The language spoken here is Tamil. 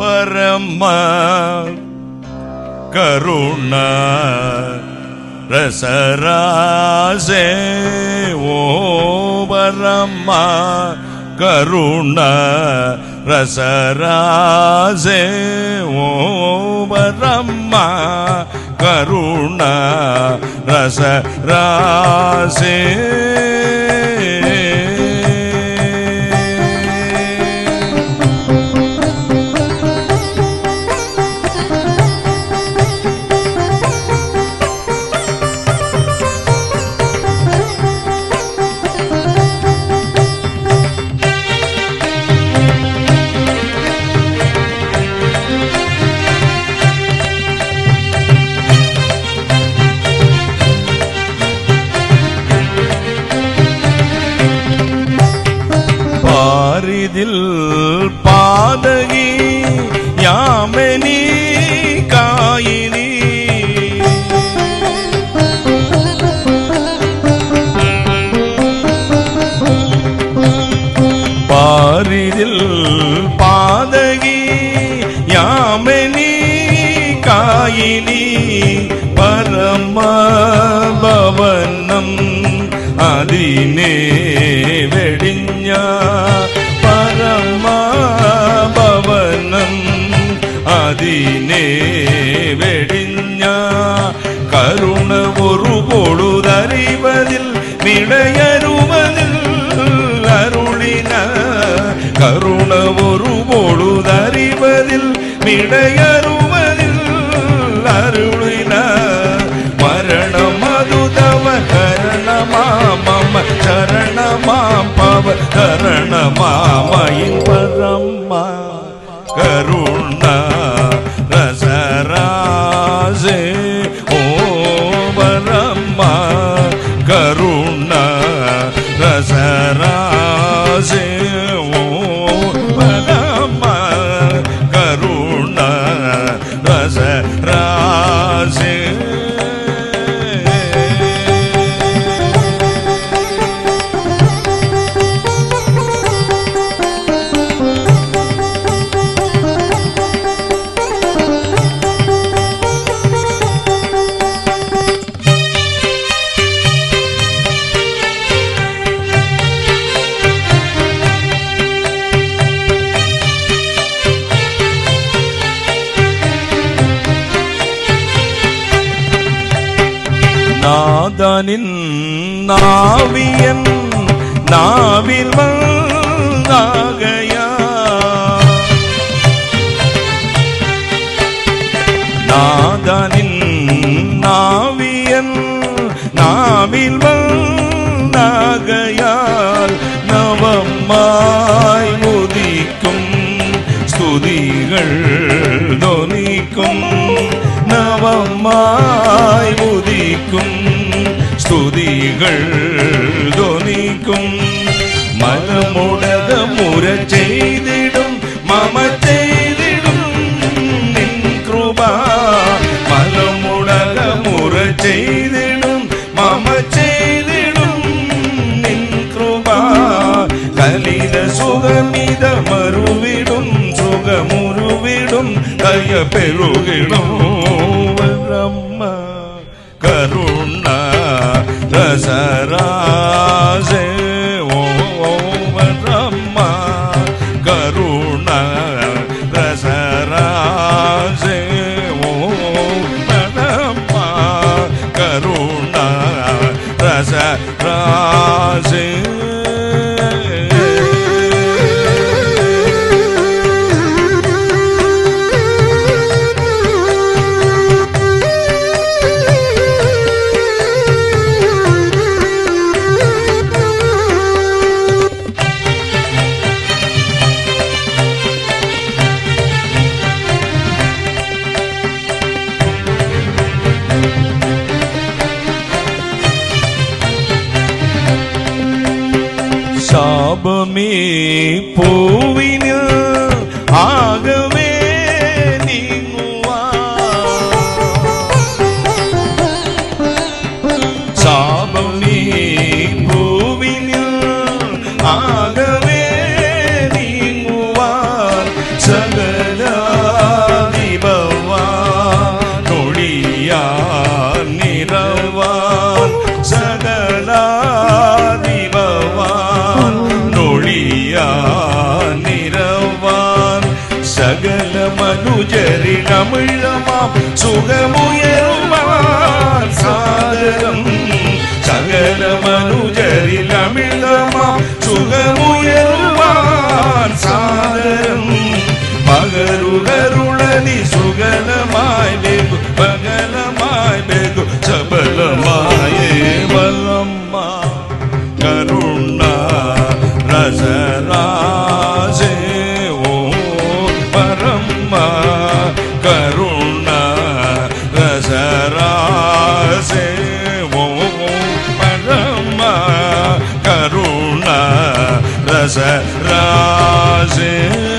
பரம கருண ரசராசே ஓ பரம கருண ரசராசே ஓ பரம கருண ரசராசே. அரிதில் பாதகி யாமனி காயினி. பாரிதில் பாதகி யாமனி காயினி. பரமா അതിനെ വെടിഞ്ഞ കരുണ ഒരു പൊഴുതറിവതിൽ മിടയരുവതിൽ അരുളിന കരുണ ഒരു പൊഴുതറിവതിൽ മിടയരുവതിൽ അരുളിന മരണമതുതവ കരണമാമമ ശരണമാം പവ കരണമാമയിൻ പരമ്മ കരുണ É raze raze நாதனின் நாவியன் நாவில் வந்தாகையா? நாதனின் நாவியன் நாவில் வந்தாகையால் நவமாய் முதிக்கும் ஸ்துதிகள் தொனிக்கும் நவமாய் முதிக்கும் ஸ்துதிகள் துணிக்கும் மனமுடத முற செய்திடும் மம செய்திடும் நின் கிருபா. மனமுடத முற செய்திடும் மம செய்திடும் நின் கிருபா. கலித சுகமித மறுவிடும் சுகமுருவிடும் தய பெருகிடும் പാപമേ പൂവിനിൽ மனுஜரில் அமிழமாம் சுகமுயருமான் Hazar Razi.